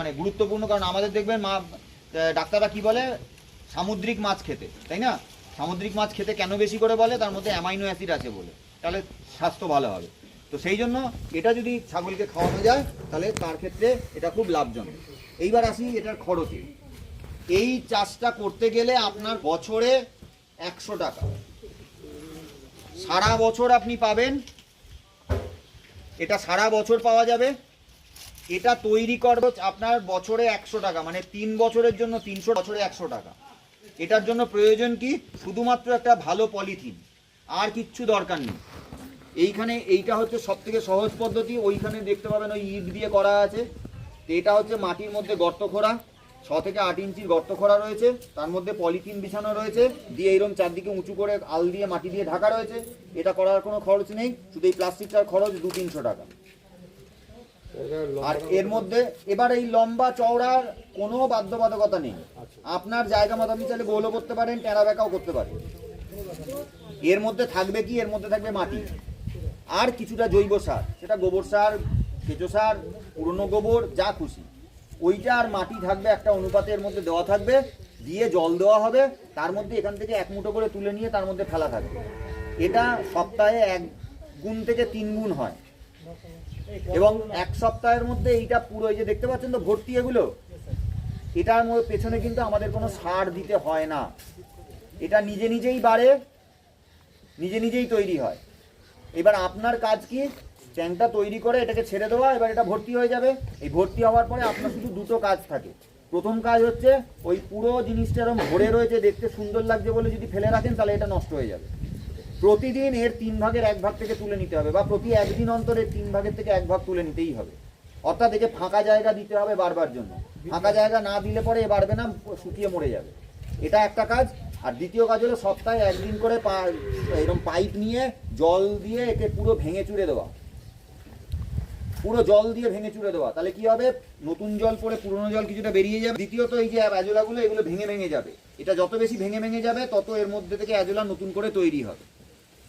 মানে গুরুত্বপূর্ণ, কারণ আমাদের দেখবেন মা ডাক্তাররা কি বলে? সামুদ্রিক মাছ খেতে, তাই না? সামুদ্রিক মাছ খেতে কেন বেশি করে বলে? তার মধ্যে অ্যামাইনো অ্যাসিড আছে বলে। তাহলে স্বাস্থ্য ভালো হবে। তো সেই জন্য এটা যদি ছাগলকে খাওয়ানো যায়, তাহলে তার ক্ষেত্রে এটা খুব লাভজনক। এইবার আসি এটার খরচে। এই চাষটা করতে গেলে আপনার বছরে একশো টাকা। সারা বছর আপনি পাবেন, এটা সারা বছর পাওয়া যাবে। এটা তৈরি করবে আপনার বছরে একশো টাকা মানে তিন বছরের জন্য তিনশো, বছরে একশো টাকা। এটার জন্য প্রয়োজন কি? শুধুমাত্র একটা ভালো পলিথিন, আর কিচ্ছু দরকার নেই। এইখানে এইটা হচ্ছে সব থেকে সহজ পদ্ধতি, ওইখানে দেখতে পাবেন ওই ইট দিয়ে করা আছে। তো এটা হচ্ছে মাটির মধ্যে গর্ত খোঁড়া, ছ থেকে আট ইঞ্চির গর্ত খোঁড়া রয়েছে। তার মধ্যে পলিথিন বিছানো রয়েছে, দিয়ে এইরকম চারদিকে উঁচু করে আল দিয়ে মাটি দিয়ে ঢাকা রয়েছে। এটা করার কোনো খরচ নেই, শুধু এই প্লাস্টিকটার খরচ দু তিনশো টাকা। আর এর মধ্যে এবার এই লম্বা চওড়ার কোনো বাধ্যবাধকতা নেই। আপনার জায়গা মতো আপনি চাইলে গোলও করতে পারেন, টেরা বেঁকাও করতে পারেন। এর মধ্যে থাকবে কি? এর মধ্যে থাকবে মাটি। আর কিছুটা জৈব সার, সেটা গোবর সার, কেঁচো সার, পুরনো গোবর, যা খুশি। ওইটা আর মাটি থাকবে, একটা অনুপাতে এর মধ্যে দেওয়া থাকবে। দিয়ে জল দেওয়া হবে। তার মধ্যে এখান থেকে এক মুঠো করে তুলে নিয়ে তার মধ্যে ফেলা থাকবে। এটা সপ্তাহে এক গুণ থেকে তিন গুণ হয়। এবং এক সপ্তাহের মধ্যে এইটা পুরো, এই যে দেখতে পাচ্ছেন তো ভর্তি এগুলো? এটার পেছনে কিন্তু আমাদের কোনো সার দিতে হয় না। এটা নিজে নিজেই বাড়ে, নিজে নিজেই তৈরি হয়। এবার আপনার কাজ কি? ট্যাঙ্কটা তৈরি করে এটাকে ছেড়ে দেওয়া, এবার এটা ভর্তি হয়ে যাবে। এই ভর্তি হওয়ার পরে আপনার শুধু দুটো কাজ থাকে। প্রথম কাজ হচ্ছে, ওই পুরো জিনিসটা এরকম ভরে রয়েছে, দেখতে সুন্দর লাগছে বলে যদি ফেলে রাখেন, তাহলে এটা নষ্ট হয়ে যাবে। প্রতিদিন এর তিন ভাগের এক ভাগ থেকে তুলে নিতে হবে, বা প্রতি একদিন অন্তর এর তিন ভাগের থেকে এক ভাগ তুলে নিতেই হবে। অর্থাৎ একে ফাঁকা জায়গা দিতে হবে বারবার জন্য। ফাঁকা জায়গা না দিলে পরে এ বাড়বে না, শুকিয়ে মরে যাবে। এটা একটা কাজ। আর দ্বিতীয় কাজ হলো সপ্তাহে একদিন করে এরকম পাইপ নিয়ে জল দিয়ে একে পুরো ভেঙে চুড়ে দেওয়া। পুরো জল দিয়ে ভেঙে চুড়ে দেওয়া। তাহলে কি হবে? নতুন জল পরে পুরনো জল কিছুটা বেরিয়ে যাবে। দ্বিতীয়ত এই যে অ্যাজোলাগুলো, এগুলো ভেঙে ভেঙে যাবে। এটা যত বেশি ভেঙে ভেঙে যাবে, তত এর মধ্যে থেকে অ্যাজোলা নতুন করে তৈরি হবে।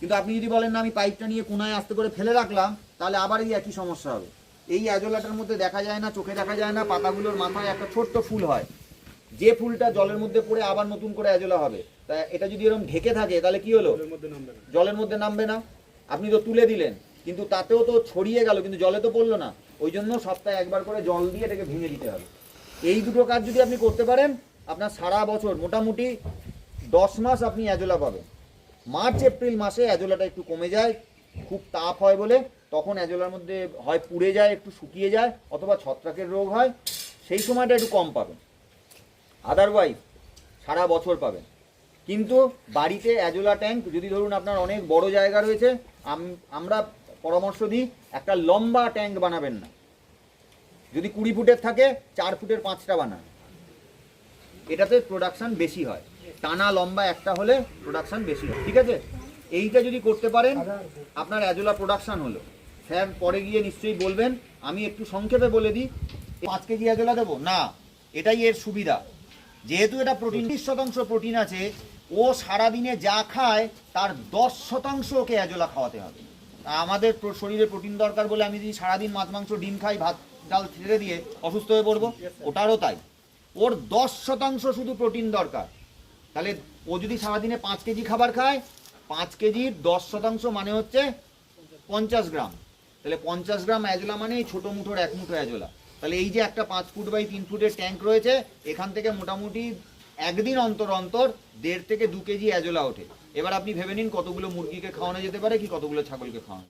কিন্তু আপনি যদি বলেন না আমি পাইপটা নিয়ে কোনায় আস্তে করে ফেলে রাখলাম তাহলে আবার এই একই সমস্যা হবে। এই অ্যাজোলাটার মধ্যে দেখা যায় না চোখে দেখা যায় না পাতাগুলোর মাথায় একটা ছোট্ট ফুল হয়। যে ফুলটা জলের মধ্যে পড়ে আবার নতুন করে অ্যাজোলা হবে। তা এটা যদি এরকম ঢেকে থাকে তাহলে কি হলো? জলের মধ্যে নামবে না। আপনি তো তুলে দিলেন কিন্তু তাতেও তো ছড়িয়ে গেল কিন্তু জলে তো পড়ল না। ওই জন্য সপ্তাহে একবার করে জল দিয়ে এটাকে ভেঙে দিতে হবে। এই দুটো কাজ যদি আপনি করতে পারেন আপনার সারা বছর মোটামুটি দশ মাস আপনি অ্যাজোলা পাবেন। মার্চ, এপ্রিল মাসে অ্যাজোলাটা একটু কমে যায়, খুব তাপ হয় বলে, তখন অ্যাজোলার মধ্যে হয় পুড়ে যায়, একটু শুকিয়ে যায়, অথবা ছত্রাকের রোগ হয়, সেই সময়টা একটু কম পাবেন। আদারওয়াইজ সারা বছর পাবেন। কিন্তু বাড়িতে অ্যাজোলা ট্যাঙ্ক, যদি ধরুন আপনার অনেক বড় জায়গা রয়েছে আমরা পরামর্শ দিই, একটা লম্বা ট্যাঙ্ক বানাবেন না। যদি কুড়ি ফুটের থাকে, চার ফুটের পাঁচটা বানান। এটাতে প্রোডাকশান বেশি হয়। টানা লম্বা একটা হলে প্রোডাকশান বেশি হয় ঠিক আছে? এইটা যদি করতে পারেন আপনার অ্যাজোলা প্রোডাকশান হলো। স্যার পরে গিয়ে নিশ্চয়ই বলবেন আমি একটু সংক্ষেপে বলে দিই পাঁচ কেজি অ্যাজোলা দেবো? না এটাই এর সুবিধা। যেহেতু এটা প্রোটিন তিরিশ শতাংশ প্রোটিন আছে ও সারাদিনে যা খায় তার দশ শতাংশ ওকে অ্যাজোলা খাওয়াতে হবে। আমাদের শরীরে প্রোটিন দরকার বলে আমি যদি সারাদিন মাছ মাংস ডিম খাই ভাত ডাল ছেড়ে দিয়ে অসুস্থ হয়ে পড়ব ওটারও তাই। ওর দশ শতাংশ শুধু প্রোটিন দরকার। তাহলে ও যদি সারাদিনে পাঁচ কেজি খাবার খায়, পাঁচ কেজির দশ শতাংশ মানে হচ্ছে পঞ্চাশ গ্রাম। তাহলে পঞ্চাশ গ্রাম অ্যাজোলা মানে ছোটো মুঠোর এক মুঠো অ্যাজোলা। তাহলে এই যে একটা পাঁচ ফুট বাই তিন ফুটের ট্যাঙ্ক রয়েছে, এখান থেকে মোটামুটি একদিন অন্তর অন্তর দেড় থেকে দু কেজি অ্যাজোলা ওঠে। এবার আপনি ভেবে নিন কতগুলো মুরগিকে খাওয়ানো যেতে পারে কি কতগুলো ছাগলকে খাওয়ানো